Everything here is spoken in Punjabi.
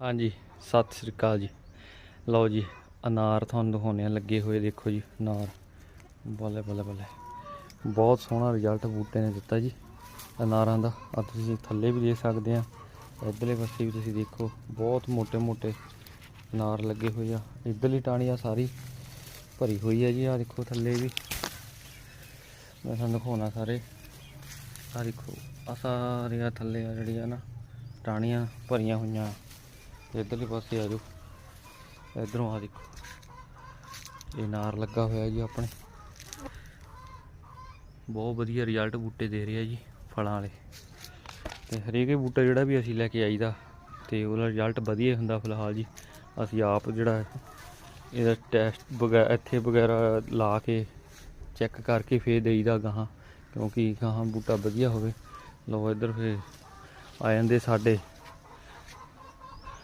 ਹਾਂਜੀ, ਸਤਿ ਸ੍ਰੀ ਅਕਾਲ ਜੀ। ਲਓ ਜੀ, ਅਨਾਰ ਤੁਹਾਨੂੰ ਦਿਖਾਉਣੇ ਆ ਲੱਗੇ ਹੋਏ ਦੇਖੋ ਜੀ, ਅਨਾਰ। ਬੱਲੇ ਬੱਲੇ ਬੱਲੇ। ਬਹੁਤ ਸੋਹਣਾ ਰਿਜ਼ਲਟ ਬੂਟੇ ਨੇ ਦਿੱਤਾ ਜੀ, ਅਨਾਰਾਂ ਦਾ। ਆ ਤੁਸੀਂ ਥੱਲੇ ਵੀ ਦੇਖ ਸਕਦੇ ਆ ਇਧਰਲੇ ਪਾਸੇ ਵੀ ਤੁਸੀਂ ਦੇਖੋ, ਬਹੁਤ ਮੋٹے-ਮੋٹے ਅਨਾਰ ਲੱਗੇ ਹੋਏ ਆ। ਇਧਰਲੀ ਟਾਹਣੀ ਆ ਸਾਰੀ, ਭਰੀ ਹੋਈ ਆ ਜੀ ਆ ਦੇਖੋ ਥੱਲੇ ਵੀ। ਮੈਂ ਤੁਹਾਨੂੰ ਦਿਖਾਉਣਾ ਸਾਰੇ। ਆ ਦੇਖੋ ਆ ਸਾਰੀਆਂ ਥੱਲੇ ਆ ਜਿਹੜੀਆਂ ਨਾ, ਟਾਹਣੀਆਂ ਭਰੀਆਂ ਹੋਈਆਂ। ਇਧਰਲੇ ਪਾਸੇ ਆ ਜਾਓ। ਇਧਰੋਂ ਆ ਦੇਖੋ। ਇਹ ਨਾਰ ਲੱਗਾ ਹੋਇਆ ਜੀ ਆਪਣੇ। ਬਹੁਤ ਵਧੀਆ ਰਿਜ਼ਲਟ ਬੂਟੇ ਦੇ ਰਿਹਾ ਜੀ ਫਲਾਂ ਵਾਲੇ। ਤੇ ਹਰੇਕ ਬੂਟਾ ਜਿਹੜਾ ਵੀ ਅਸੀਂ ਲੈ ਕੇ ਆਈਦਾ, ਤੇ ਉਹਦਾ ਰਿਜ਼ਲਟ ਵਧੀਆ ਹੁੰਦਾ ਫਿਲਹਾਲ ਜੀ। ਅਸੀਂ ਆਪ ਜਿਹੜਾ ਇਹਦਾ ਟੈਸਟ ਵਗੈਰਾ ਇੱਥੇ ਵਗੈਰਾ ਲਾ ਕੇ ਚੈੱਕ ਕਰਕੇ ਫੇਰ ਦੇਈਦਾ ਗਾਹਾਂ, ਕਿਉਂਕਿ ਗਾਹਾਂ ਬੂਟਾ ਵਧੀਆ ਹੋਵੇ। ਲੋ ਇੱਧਰ ਫੇਰ ਆ ਜਾਂਦੇ ਸਾਡੇ